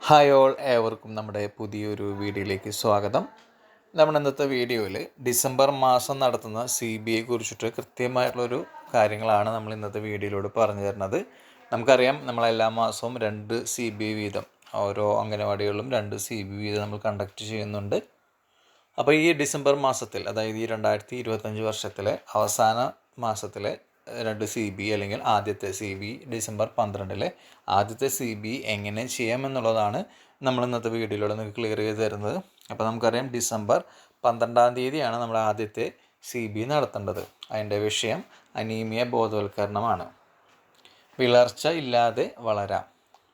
Hi all ഏവർക്കും നമ്മുടെ പുതിയൊരു വീഡിയോയിലേക്ക് സ്വാഗതം. നമ്മുടെ ഇന്നത്തെ വീഡിയോയിൽ ഡിസംബർ മാസം നടത്തുന്ന സി ബി ഐ കുറിച്ചിട്ട് കൃത്യമായിട്ടുള്ളൊരു കാര്യങ്ങളാണ് നമ്മൾ ഇന്നത്തെ വീഡിയോയിലൂടെ പറഞ്ഞു തരുന്നത്. നമുക്കറിയാം നമ്മളെല്ലാ മാസവും രണ്ട് സി ബി ഐ വീതം ഓരോ അംഗനവാടികളിലും രണ്ട് സി ബി വീതം നമ്മൾ കണ്ടക്ട് ചെയ്യുന്നുണ്ട്. അപ്പോൾ ഈ ഡിസംബർ മാസത്തിൽ അതായത് ഈ രണ്ടായിരത്തി ഇരുപത്തഞ്ച് വർഷത്തിലെ അവസാന മാസത്തിലെ രണ്ട് സി ബി അല്ലെങ്കിൽ ആദ്യത്തെ സി ബി ഡിസംബർ പന്ത്രണ്ടിലെ ആദ്യത്തെ സി ബി എങ്ങനെ ചെയ്യാമെന്നുള്ളതാണ് നമ്മൾ ഇന്നത്തെ വീഡിയോയിലൂടെ നിങ്ങൾക്ക് ക്ലിയർ ചെയ്ത് തരുന്നത്. അപ്പോൾ നമുക്കറിയാം ഡിസംബർ പന്ത്രണ്ടാം തീയതിയാണ് നമ്മൾ ആദ്യത്തെ സി ബി നടത്തേണ്ടത്. അതിന്റെ വിഷയം അനീമിയ ബോധവൽക്കരണമാണ്. വിളർച്ച ഇല്ലാതെ വളരാം.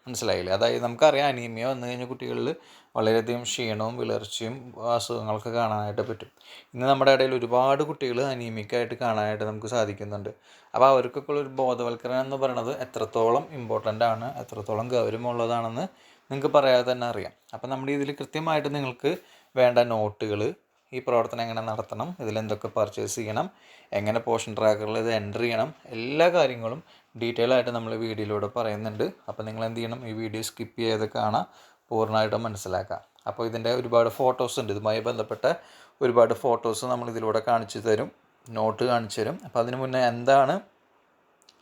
മനസ്സിലായില്ലേ? അതായത് നമുക്കറിയാം അനീമിയ വന്നു കഴിഞ്ഞാൽ കുട്ടികളിൽ വളരെയധികം ക്ഷീണവും വിളർച്ചയും അസുഖങ്ങളൊക്കെ കാണാനായിട്ട് പറ്റും. ഇന്ന് നമ്മുടെ ഇടയിൽ ഒരുപാട് കുട്ടികൾ അനീമിക്കായിട്ട് കാണാനായിട്ട് നമുക്ക് സാധിക്കുന്നുണ്ട്. അപ്പോൾ അവർക്കൊക്കെ ഒരു ബോധവൽക്കരണം എന്ന് പറയുന്നത് എത്രത്തോളം ഇമ്പോർട്ടന്റ് ആണ് എത്രത്തോളം ഗൗരവമുള്ളതാണെന്ന് നിങ്ങൾക്ക് പറയാതെ തന്നെ അറിയാം. അപ്പോൾ നമ്മുടെ ഇതിൽ കൃത്യമായിട്ട് നിങ്ങൾക്ക് വേണ്ട നോട്ടുകൾ ഈ പ്രവർത്തനം എങ്ങനെ നടത്തണം ഇതിലെന്തൊക്കെ പർച്ചേസ് ചെയ്യണം എങ്ങനെ പോഷൻ ട്രാക്കറിൽ ഇത് എന്റർ ചെയ്യണം എല്ലാ കാര്യങ്ങളും ഡീറ്റെയിൽ ആയിട്ട് നമ്മൾ വീഡിയോയിലൂടെ പറയുന്നുണ്ട്. അപ്പോൾ നിങ്ങൾ എന്ത് ചെയ്യണം ഈ വീഡിയോ സ്കിപ്പ് ചെയ്ത് കാണാം. പൂർണമായിട്ടും മനസ്സിലാക്കാം. അപ്പോൾ ഇതിന്റെ ഒരുപാട് ഫോട്ടോസ് ഉണ്ട്. ഇതുമായി ബന്ധപ്പെട്ട ഒരുപാട് ഫോട്ടോസ് നമ്മൾ ഇതിലൂടെ കാണിച്ചു തരും. നോട്ട് കാണിച്ചു തരും. അപ്പോൾ അതിന് മുന്നേ എന്താണ്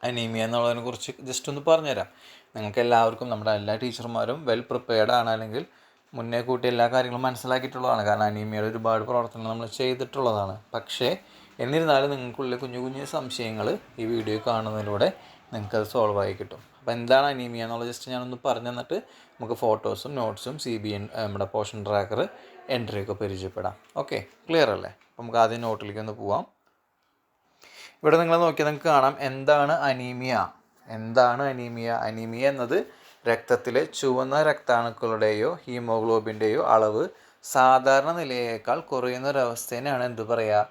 അനീമിയ എന്നുള്ളതിനെ കുറിച്ച് ജസ്റ്റ് ഒന്ന് പറഞ്ഞുതരാം. നിങ്ങൾക്ക് എല്ലാവർക്കും നമ്മുടെ എല്ലാ ടീച്ചർമാരും വെൽ പ്രിപ്പയർഡ് ആണ്. അല്ലെങ്കിൽ മുന്നേ കൂട്ടി എല്ലാ കാര്യങ്ങളും മനസ്സിലാക്കിയിട്ടുള്ളതാണ്. കാരണം അനീമിയയുടെ ഒരുപാട് പ്രവർത്തനങ്ങൾ നമ്മൾ ചെയ്തിട്ടുള്ളതാണ്. പക്ഷേ എന്നിരുന്നാലും നിങ്ങൾക്കുള്ളിൽ കുഞ്ഞു കുഞ്ഞു സംശയങ്ങൾ ഈ വീഡിയോ കാണുന്നതിലൂടെ നിങ്ങൾക്കത് സോൾവ് ആയി കിട്ടും. അപ്പോൾ എന്താണ് അനീമിയ എന്നുള്ള ജസ്റ്റ് ഞാനൊന്ന് പറഞ്ഞു തന്നിട്ട് നമുക്ക് ഫോട്ടോസും നോട്ട്സും സി ബി എൻ നമ്മുടെ പോഷൻ ട്രാക്കർ എൻട്രിയൊക്കെ പരിചയപ്പെടാം. ഓക്കെ ക്ലിയർ അല്ലേ? അപ്പോൾ നമുക്ക് ആദ്യം നോട്ടിലേക്ക് ഒന്ന് പോവാം. ഇവിടെ നിങ്ങൾ നോക്കിയാൽ നിങ്ങൾക്ക് കാണാം എന്താണ് അനീമിയ എന്താണ് അനീമിയ അനീമിയ എന്നത് രക്തത്തിലെ ചുവന്ന രക്താണുക്കളുടെയോ ഹീമോഗ്ലോബിന്റെയോ അളവ് സാധാരണ നിലയേക്കാൾ കുറയുന്ന ഒരവസ്ഥേനെയാണ് എന്ത് പറയുക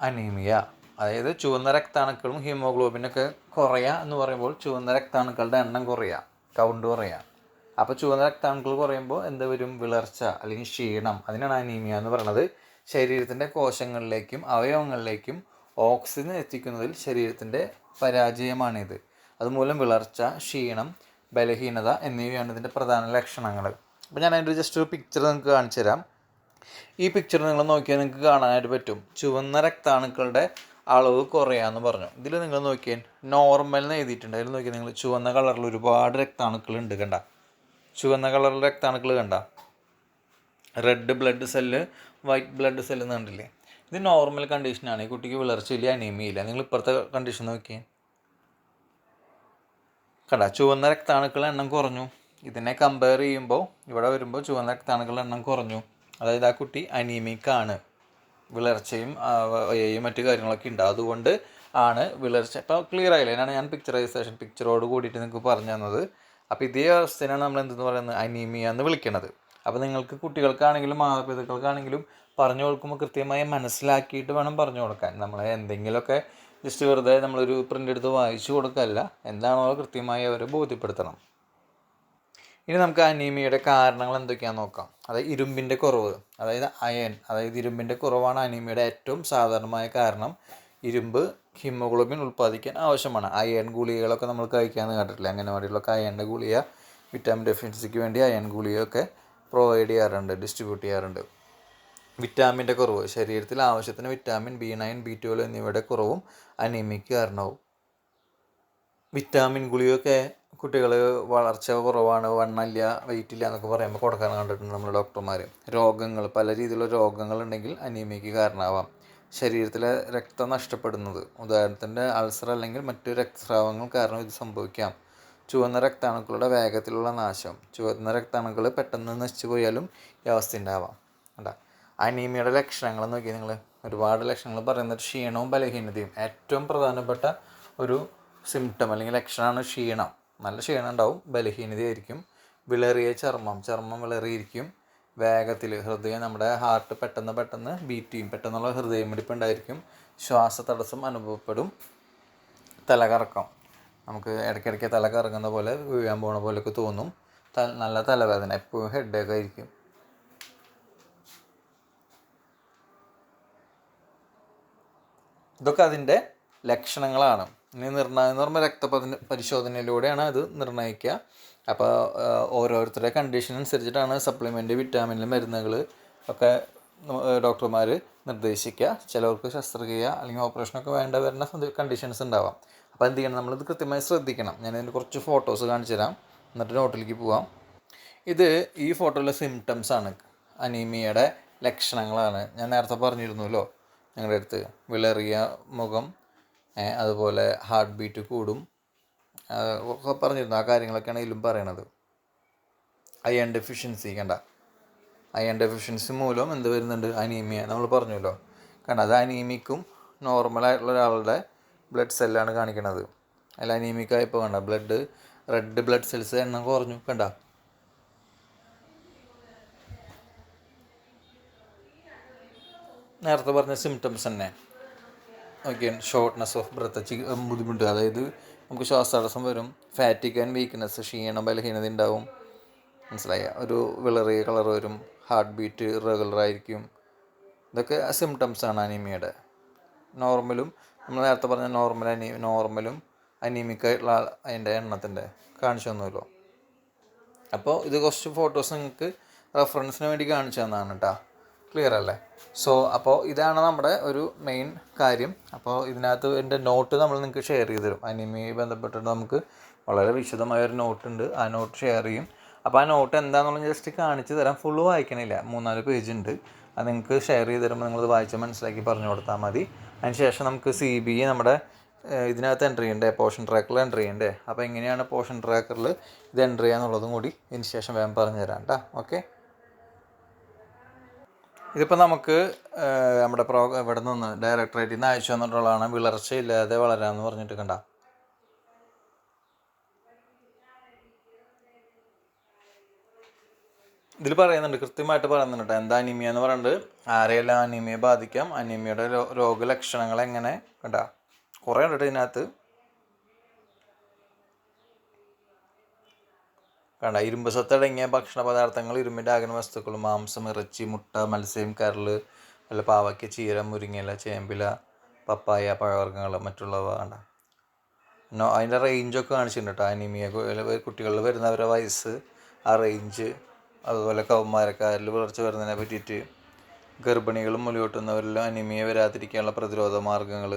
അനീമിയ അതായത് ചുവന്ന രക്താണുക്കളും ഹീമോഗ്ലോബിനൊക്കെ കുറയുക എന്ന് പറയുമ്പോൾ ചുവന്ന രക്താണുക്കളുടെ എണ്ണം കുറയുക കൗണ്ട് കുറയുക അപ്പോൾ ചുവന്ന രക്താണുക്കൾ കുറയുമ്പോൾ എന്ത് വരും? വിളർച്ച അല്ലെങ്കിൽ ക്ഷീണം. അതിനാണ് അനീമിയ എന്ന് പറയുന്നത് ശരീരത്തിന്റെ കോശങ്ങളിലേക്കും അവയവങ്ങളിലേക്കും ഓക്സിജൻ എത്തിക്കുന്നതിൽ ശരീരത്തിന്റെ പരാജയമാണിത്. അതുമൂലം വിളർച്ച ക്ഷീണം ബലഹീനത എന്നിവയാണ് ഇതിന്റെ പ്രധാന ലക്ഷണങ്ങൾ അപ്പോൾ ഞാൻ അതിന്റെ ജസ്റ്റ് ഒരു പിക്ചർ നിങ്ങൾക്ക് കാണിച്ചു തരാം ഈ പിക്ചർ നിങ്ങൾ നോക്കിയാൽ നിങ്ങൾക്ക് കാണാനായിട്ട് പറ്റും. ചുവന്ന രക്താണുക്കളുടെ അളവ് കുറയാന്ന് പറഞ്ഞു. ഇതിൽ നിങ്ങൾ നോക്കിയാൽ നോർമൽ എന്ന് എഴുതിയിട്ടുണ്ട്. അതിൽ നോക്കിയാൽ നിങ്ങൾ ചുവന്ന കളറിൽ ഒരുപാട് രക്താണുക്കൾ ഉണ്ട് കണ്ട. ചുവന്ന കളറിൽ രക്താണുക്കൾ കണ്ട. Red blood cell white blood cell എന്ന് കണ്ടില്ലേ? ഇത് നോർമൽ കണ്ടീഷനാണ് ഈ കുട്ടിക്ക് വിളർച്ചയില്ല അനീമിയില്ല നിങ്ങൾ ഇപ്പുറത്തെ കണ്ടീഷൻ നോക്കിയാൽ കണ്ട ചുവന്ന രക്താണുക്കളുടെ എണ്ണം കുറഞ്ഞു. ഇതിനെ കമ്പയർ ചെയ്യുമ്പോൾ ഇവിടെ വരുമ്പോൾ ചുവന്ന രക്താണുക്കളുടെ എണ്ണം കുറഞ്ഞു. അതായത് ആ കുട്ടി അനീമിക്കാണ് വിളർച്ചയും എയും മറ്റു കാര്യങ്ങളൊക്കെ ഉണ്ട്. അതുകൊണ്ട് ആണ് വിളർച്ച. അപ്പോൾ ക്ലിയർ ആയില്ല? എന്നാണ് ഞാൻ പിക്ചറൈസേഷൻ പിക്ചറോട് കൂടിയിട്ട് നിങ്ങൾക്ക് പറഞ്ഞു തന്നത്. അപ്പോൾ ഇതേ അവസ്ഥയാണ് നമ്മൾ എന്തെന്ന് പറയുന്നത്? അനീമിയ എന്ന് വിളിക്കുന്നത് അപ്പോൾ നിങ്ങൾക്ക് കുട്ടികൾക്കാണെങ്കിലും മാതാപിതാക്കൾക്കാണെങ്കിലും പറഞ്ഞു കൊടുക്കുമ്പോൾ കൃത്യമായി മനസ്സിലാക്കിയിട്ട് വേണം പറഞ്ഞു കൊടുക്കാൻ. നമ്മൾ എന്തെങ്കിലുമൊക്കെ ജസ്റ്റ് വെറുതെ നമ്മളൊരു പ്രിന്റ് എടുത്ത് വായിച്ചു കൊടുക്കല്ല. എന്താണോ കൃത്യമായി അവരെ ബോധ്യപ്പെടുത്തണം. ഇനി നമുക്ക് അനീമിയയുടെ കാരണങ്ങൾ എന്തൊക്കെയാണെന്ന് നോക്കാം. അതായത് ഇരുമ്പിന്റെ കുറവ് അതായത് അയൺ അതായത് ഇരുമ്പിന്റെ കുറവാണ് അനീമിയയുടെ ഏറ്റവും സാധാരണമായ കാരണം. ഇരുമ്പ് ഹിമോഗ്ലോബിൻ ഉൽപ്പാദിക്കാൻ ആവശ്യമാണ്. അയൺ ഗുളികകളൊക്കെ നമ്മൾ കഴിക്കാമെന്ന് കണ്ടിട്ടില്ല? അംഗനവാടികളിലൊക്കെ അയണിന്റെ ഗുളിക വിറ്റാമിൻ ഡെഫിഷ്യൻസിക്ക് വേണ്ടി അയൺ ഗുളികയൊക്കെ പ്രൊവൈഡ് ചെയ്യാറുണ്ട് ഡിസ്ട്രിബ്യൂട്ട് ചെയ്യാറുണ്ട്. വിറ്റാമിന്റെ കുറവ് ശരീരത്തിൽ ആവശ്യത്തിന് vitamin B nine B twelve എന്നിവയുടെ കുറവും അനീമിക്ക് കാരണമാവും. വിറ്റാമിൻ ഗുളികയൊക്കെ കുട്ടികൾ വളർച്ച കുറവാണ് വണ്ണമില്ല വെയിറ്റ് ഇല്ല എന്നൊക്കെ പറയുമ്പോൾ കൊടുക്കാൻ കണ്ടിട്ടുണ്ട് നമ്മുടെ ഡോക്ടർമാർ രോഗങ്ങൾ പല രീതിയിലുള്ള രോഗങ്ങൾ ഉണ്ടെങ്കിൽ അനീമിയയ്ക്ക് കാരണമാവാം. ശരീരത്തിലെ രക്തം നഷ്ടപ്പെടുന്നത് ഉദാഹരണത്തിന് അൾസർ അല്ലെങ്കിൽ മറ്റു രക്തസ്രാവങ്ങൾ കാരണം ഇത് സംഭവിക്കാം. ചുവന്ന രക്താണുക്കളുടെ വേഗത്തിലുള്ള നാശം ചുവന്ന രക്താണുക്കൾ പെട്ടെന്ന് നശിച്ചു പോയാലും ഈ അവസ്ഥ ഉണ്ടാവാം. കണ്ടാ? അനീമിയയുടെ ലക്ഷണങ്ങൾ നോക്കി നിങ്ങൾ ഒരുപാട് ലക്ഷണങ്ങൾ പറയുന്നത് ക്ഷീണവും ബലഹീനതയും ഏറ്റവും പ്രധാനപ്പെട്ട ഒരു സിംറ്റം അല്ലെങ്കിൽ ലക്ഷണമാണ് ക്ഷീണം. നല്ല ക്ഷീണം ഉണ്ടാവും. ബലഹീനതയായിരിക്കും. വിളറിയ ചർമ്മം. ചർമ്മം വിളറിയിരിക്കും. വേഗത്തിൽ ഹൃദയം നമ്മുടെ ഹാർട്ട് പെട്ടെന്ന് പെട്ടെന്ന് ബീറ്റ് ചെയ്യും. പെട്ടെന്നുള്ള ഹൃദയമിടിപ്പ് ഉണ്ടായിരിക്കും. ശ്വാസ തടസ്സം അനുഭവപ്പെടും തലകറക്കം നമുക്ക് ഇടയ്ക്കിടയ്ക്ക് തല കറങ്ങുന്ന പോലെ വീഴാൻ പോണ പോലെയൊക്കെ തോന്നും. ത നല്ല തലവേദന. എപ്പോഴും ഹെഡേക്ക് ആയിരിക്കും. ഇതൊക്കെ അതിന്റെ ലക്ഷണങ്ങളാണ്. ഇനി നിർണായ നിർമ്മ രക്തപരി പരിശോധനയിലൂടെയാണ് അത് നിർണയിക്കുക അപ്പോൾ ഓരോരുത്തരുടെ കണ്ടീഷൻ അനുസരിച്ചിട്ടാണ് സപ്ലിമെന്റ് വിറ്റാമിൻ മരുന്നുകൾ ഒക്കെ ഡോക്ടർമാർ നിർദ്ദേശിക്കുക. ചിലവർക്ക് ശസ്ത്രക്രിയ അല്ലെങ്കിൽ ഓപ്പറേഷനൊക്കെ വേണ്ട വരുന്ന കണ്ടീഷൻസ് ഉണ്ടാവാം. അപ്പോൾ എന്ത് ചെയ്യണം? നമ്മളിത് കൃത്യമായി ശ്രദ്ധിക്കണം. ഞാൻ ഇതിന്റെ കുറച്ച് ഫോട്ടോസ് കാണിച്ചു തരാം. എന്നിട്ട് നോട്ടിലേക്ക് പോവാം. ഇത് ഈ ഫോട്ടോയിലെ സിംറ്റംസ് ആണ്. അനീമിയയുടെ ലക്ഷണങ്ങളാണ്. ഞാൻ നേരത്തെ പറഞ്ഞിരുന്നല്ലോ ഞങ്ങളുടെ അടുത്ത്. വിളറിയ മുഖം അതുപോലെ ഹാർട്ട് ബീറ്റ് കൂടും. ഒക്കെ പറഞ്ഞിരുന്നു ആ കാര്യങ്ങളൊക്കെയാണ് ഇതിലും പറയണത്. അയൺ ഡെഫിഷ്യൻസി കണ്ട? അയൺ ഡെഫിഷ്യൻസി മൂലം എന്ത് വരുന്നുണ്ട്? അനീമിയ നമ്മൾ പറഞ്ഞല്ലോ. കണ്ട അത് അനീമിക്കും നോർമലായിട്ടുള്ള ഒരാളുടെ ബ്ലഡ് സെല്ലാണ് കാണിക്കണത്. അല്ല അനീമിക്കായപ്പോൾ കണ്ട ബ്ലഡ് റെഡ് ബ്ലഡ് സെൽസ് എണ്ണം കുറഞ്ഞു കണ്ട? നേരത്തെ പറഞ്ഞ സിംറ്റംസ് തന്നെ. ഓക്കെ ഷോർട്ട്നെസ് ഓഫ് ബ്രത്ത് ബുദ്ധിമുട്ട്. അതായത് നമുക്ക് ശ്വാസതടസ്സം വരും. ഫാറ്റിക് ആൻഡ് വീക്ക്നെസ് ക്ഷീണം ബലഹീനത ഉണ്ടാവും. മനസ്സിലായ? ഒരു വിളറിയ കളർ വരും. ഹാർട്ട് ബീറ്റ് റെഗുലർ ആയിരിക്കും. ഇതൊക്കെ സിംറ്റംസ് ആണ് അനീമിയയുടെ. നോർമലും നമ്മൾ നേരത്തെ പറഞ്ഞ നോർമൽ അനീ നോർമലും അനീമിക്കായിട്ടുള്ള അതിന്റെ എണ്ണത്തിന്റെ കാണിച്ചു തന്നല്ലോ. അപ്പോൾ ഇത് കുറച്ച് ഫോട്ടോസ് നിങ്ങൾക്ക് റെഫറൻസിന് വേണ്ടി കാണിച്ചു തന്നതാണ് കേട്ടോ ക്ലിയർ അല്ലേ? സോ അപ്പോൾ ഇതാണ് നമ്മുടെ ഒരു മെയിൻ കാര്യം. അപ്പോൾ ഇതിനകത്ത് എന്റെ നോട്ട് നമ്മൾ നിങ്ങൾക്ക് ഷെയർ ചെയ്ത് തരും. അനിമയുമായി ബന്ധപ്പെട്ടിട്ട് നമുക്ക് വളരെ വിശദമായ ഒരു നോട്ടുണ്ട് ആ നോട്ട് ഷെയർ ചെയ്യും. അപ്പോൾ ആ നോട്ട് എന്താണെന്നുള്ള ജസ്റ്റ് കാണിച്ച് തരാം. ഫുള്ള് വായിക്കണില്ല. മൂന്നാൽ പേജ് ഉണ്ട്. അത് നിങ്ങൾക്ക് ഷെയർ ചെയ്ത് തരുമ്പോൾ നിങ്ങളത് വായിച്ച് മനസ്സിലാക്കി പറഞ്ഞു കൊടുത്താൽ മതി. അതിന് ശേഷം നമുക്ക് സി ബി നമ്മുടെ ഏഹ് ഇതിനകത്ത് എന്റർ ചെയ്യണ്ടേ പോർഷൻ ട്രാക്കറിൽ എന്റർ ചെയ്യണ്ടേ അപ്പോൾ എങ്ങനെയാണ് പോർഷൻ ട്രാക്കറിൽ ഇത് എന്റർ ചെയ്യാന്നുള്ളതും കൂടി ഇതിന് ശേഷം വേഗം പറഞ്ഞു തരാം കേട്ടോ ഓക്കെ ഇതിപ്പോൾ നമുക്ക് നമ്മുടെ പ്രോ ഇവിടെ നിന്ന് ഡയറക്ടറേറ്റിൽ നിന്ന് അയച്ചു തന്നിട്ടുള്ളതാണ് വിളർച്ചയില്ലാതെ വളരാമെന്ന് പറഞ്ഞിട്ട് കണ്ട. ഇതിൽ പറയുന്നുണ്ട് കൃത്യമായിട്ട് പറയുന്നുണ്ട് എന്താ അനീമിയ എന്ന് പറയുന്നത് ആരെയെല്ലാം അനീമിയെ ബാധിക്കാം? അനീമിയയുടെ രോ രോഗലക്ഷണങ്ങൾ എങ്ങനെ കണ്ട? കുറേ ഉണ്ട് ഇതിനകത്ത്. കണ്ട? ഇരുമ്പ് സത്തടങ്ങിയ ഭക്ഷണ പദാർത്ഥങ്ങൾ ഇരുമ്പിന്റെ ആകുന്ന വസ്തുക്കൾ മാംസം ഇറച്ചി മുട്ട മത്സ്യം കരൾ അല്ല പാവയ്ക്ക ചീര മുരിങ്ങയില ചേമ്പില പപ്പായ പഴവർഗങ്ങൾ മറ്റുള്ളവ കണ്ട? നോ അതിന്റെ റേഞ്ചൊക്കെ കാണിച്ചിട്ടുണ്ട് കേട്ടോ അനീമിയ കുട്ടികളിൽ വരുന്നവരുടെ വയസ്സ് ആ റേഞ്ച് അതുപോലെ കൗമാരക്കാരിൽ വളർച്ച വരുന്നതിനെ പറ്റിയിട്ട് ഗർഭിണികളും മുലയൂട്ടുന്നവരിലും അനിമിയ വരാതിരിക്കാനുള്ള പ്രതിരോധ മാർഗങ്ങൾ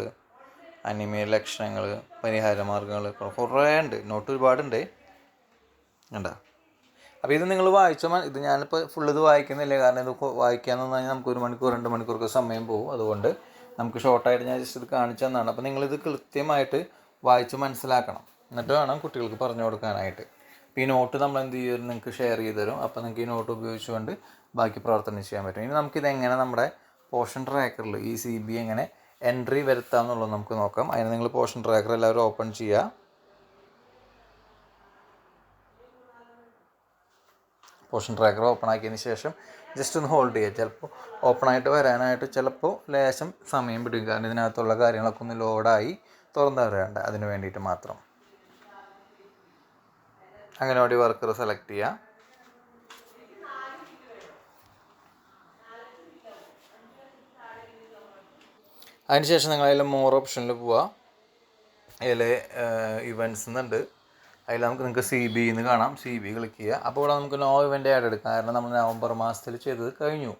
അനിമിയ ലക്ഷണങ്ങൾ പരിഹാര മാർഗങ്ങൾ കുറേ ഉണ്ട്. നോട്ട് ഒരുപാടുണ്ട്. കണ്ട? അപ്പോൾ ഇത് നിങ്ങൾ വായിച്ച മ- ഇത് ഞാനിപ്പോൾ ഫുൾ ഇത് വായിക്കുന്നില്ല? കാരണം ഇത് നിന്ന് കഴിഞ്ഞാൽ നമുക്ക് ഒരു മണിക്കൂർ രണ്ട് മണിക്കൂർക്ക് സമയം പോകും. അതുകൊണ്ട് നമുക്ക് ഷോർട്ടായിട്ട് ഞാൻ ജസ്റ്റ് ഇത് കാണിച്ചു തന്നാണ്. അപ്പോൾ നിങ്ങളിത് കൃത്യമായിട്ട് വായിച്ച് മനസ്സിലാക്കണം. എന്നിട്ട് വേണം കുട്ടികൾക്ക് പറഞ്ഞു കൊടുക്കാനായിട്ട്. അപ്പോൾ ഈ നോട്ട് നമ്മൾ എന്ത് ചെയ്യും? നിങ്ങൾക്ക് ഷെയർ ചെയ്ത് തരും. അപ്പോൾ നിങ്ങൾക്ക് ഈ നോട്ട് ഉപയോഗിച്ചുകൊണ്ട് ബാക്കി പ്രവർത്തനം ചെയ്യാൻ പറ്റും. ഇനി നമുക്കിത് എങ്ങനെ നമ്മുടെ പോർഷൻ ട്രാക്കറിൽ ഈ സി ബി എങ്ങനെ എൻട്രി വരുത്താം എന്നുള്ളത് നമുക്ക് നോക്കാം. അതിന് നിങ്ങൾ പോർഷൻ ട്രാക്കർ എല്ലാവരും ഓപ്പൺ ചെയ്യുക. പോർഷൻ ട്രാക്കർ ഓപ്പൺ ആക്കിയതിന് ശേഷം ജസ്റ്റ് ഒന്ന് ഹോൾഡ് ചെയ്യുക. ചിലപ്പോൾ ഓപ്പൺ ആയിട്ട് വരാനായിട്ട് ചിലപ്പോൾ ലേശം സമയം പിടിക്കും. കാരണം ഇതിനകത്തുള്ള കാര്യങ്ങളൊക്കെ ഒന്ന് ലോഡായി തുറന്നു വരേണ്ട അതിന് വേണ്ടിയിട്ട് മാത്രം. അങ്ങനെ ഓടി വർക്കർ സെലക്ട് ചെയ്യുക അതിനുശേഷം നിങ്ങൾ അതിൽ മോർ ഓപ്ഷനിൽ പോവുക അതിൽ ഇവൻസ് എന്നുണ്ട് അതിൽ നമുക്ക് നിങ്ങൾക്ക് സി ബി എന്ന് കാണാം. സി ബി ക്ലിക്ക് ചെയ്യുക. അപ്പോൾ ഇവിടെ നമുക്ക് നോ ഇവന്റ് ആഡ് എടുക്കാം. കാരണം നമ്മൾ നവംബർ മാസത്തിൽ ചെയ്തത് കഴിഞ്ഞു.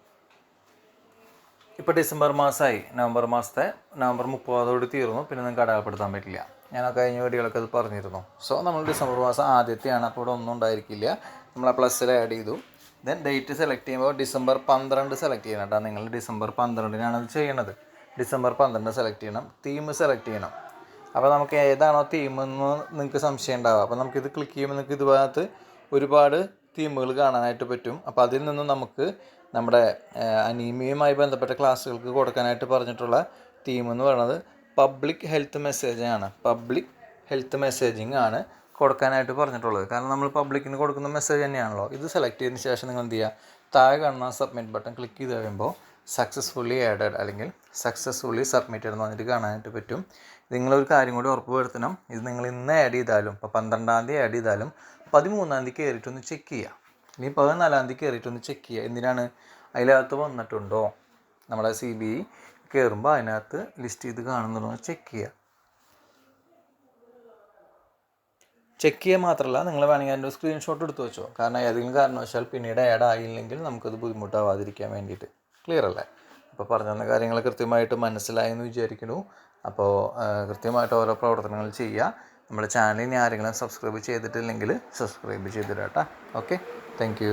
ഇപ്പോൾ ഡിസംബർ മാസമായി. നവംബർ മാസത്തെ നവംബർ മുപ്പതോട് തീർന്നു. പിന്നെ നിങ്ങൾക്ക് അടയാളപ്പെടുത്താൻ പറ്റില്ല. ഞാൻ കഴിഞ്ഞ വീഡിയോകളൊക്കെ അത് പറഞ്ഞിരുന്നു. സോ നമ്മൾ ഡിസംബർ മാസം ആദ്യത്തെയാണ്. അപ്പോൾ ഇവിടെ ഒന്നും ഉണ്ടായിരിക്കില്ല. നമ്മൾ ആ പ്ലസ്സിൽ ആഡ് ചെയ്തു. ദെൻ ഡേറ്റ് സെലക്ട് ചെയ്യുമ്പോൾ ഡിസംബർ പന്ത്രണ്ട് സെലക്ട് ചെയ്യണം കേട്ടോ. നിങ്ങൾ ഡിസംബർ പന്ത്രണ്ടിനാണ് അത് ചെയ്യണത്. ഡിസംബർ പന്ത്രണ്ട് സെലക്ട് ചെയ്യണം. തീം സെലക്ട് ചെയ്യണം. അപ്പോൾ നമുക്ക് ഏതാണോ തീം എന്ന് നിങ്ങൾക്ക് സംശയം ഉണ്ടാവുക. അപ്പോൾ നമുക്കിത് ക്ലിക്ക് ചെയ്യുമ്പോൾ നിങ്ങൾക്ക് ഇതുഭാഗത്ത് ഒരുപാട് തീമുകൾ കാണാനായിട്ട് പറ്റും. അപ്പോൾ അതിൽ നിന്നും നമുക്ക് നമ്മുടെ അനീമിയുമായി ബന്ധപ്പെട്ട ക്ലാസ്സുകൾക്ക് കൊടുക്കാനായിട്ട് പറഞ്ഞിട്ടുള്ള തീം എന്ന് പറയുന്നത് പബ്ലിക് ഹെൽത്ത് മെസ്സേജ് ആണ്. പബ്ലിക് ഹെൽത്ത് മെസ്സേജിങ് ആണ് കൊടുക്കാനായിട്ട് പറഞ്ഞിട്ടുള്ളത്. കാരണം നമ്മൾ പബ്ലിക്കിന് കൊടുക്കുന്ന മെസ്സേജ് തന്നെയാണല്ലോ. ഇത് സെലക്ട് ചെയ്തതിന് ശേഷം നിങ്ങൾ എന്ത് ചെയ്യുക? താഴെ കാണുന്ന സബ്മിറ്റ് ബട്ടൺ ക്ലിക്ക് ചെയ്ത് കഴിയുമ്പോൾ സക്സസ്ഫുള്ളി ആഡഡ് അല്ലെങ്കിൽ സക്സസ്ഫുള്ളി സബ്മിറ്റഡ് എന്ന് പറഞ്ഞിട്ട് കാണാനായിട്ട് പറ്റും. നിങ്ങളൊരു കാര്യം കൂടി ഉറപ്പ് വരുത്തണം. ഇത് നിങ്ങൾ ഇന്ന് ആഡ് ചെയ്താലും ഇപ്പോൾ പന്ത്രണ്ടാം തീയതി ആഡ് ചെയ്താലും പതിമൂന്നാം തീയതി കയറിയിട്ടൊന്ന് ചെക്ക് ചെയ്യുക ഇനി പതിനാലാം തീയതി കയറിയിട്ടൊന്ന് ചെക്ക് ചെയ്യുക എന്തിനാണ്? അതിനകത്ത് വന്നിട്ടുണ്ടോ? നമ്മളെ സി ബി ഐ കയറുമ്പോൾ അതിനകത്ത് ലിസ്റ്റ് ചെയ്ത് കാണുന്നുണ്ടോ ചെക്ക് ചെയ്യുക ചെക്ക് ചെയ്യുക മാത്രമല്ല നിങ്ങൾ വേണമെങ്കിൽ അതിന്റെ സ്ക്രീൻഷോട്ട് എടുത്ത് വെച്ചോ. കാരണം ഏതെങ്കിലും കാരണവശാൽ പിന്നീട് ആഡ് ആയില്ലെങ്കിൽ നമുക്കത് ബുദ്ധിമുട്ടാവാതിരിക്കാൻ വേണ്ടിയിട്ട്. ക്ലിയർ അല്ലേ? അപ്പോൾ പറഞ്ഞു തന്ന കാര്യങ്ങൾ കൃത്യമായിട്ട് മനസ്സിലായെന്ന് വിചാരിക്കുന്നു അപ്പോൾ കൃത്യമായിട്ട് ഓരോ പ്രവർത്തനങ്ങൾ ചെയ്യുക. നമ്മുടെ ചാനലിനെ ആരെങ്കിലും സബ്സ്ക്രൈബ് ചെയ്തിട്ടില്ലെങ്കിൽ സബ്സ്ക്രൈബ് ചെയ്തിടാം കേട്ടോ. ഓക്കെ. താങ്ക്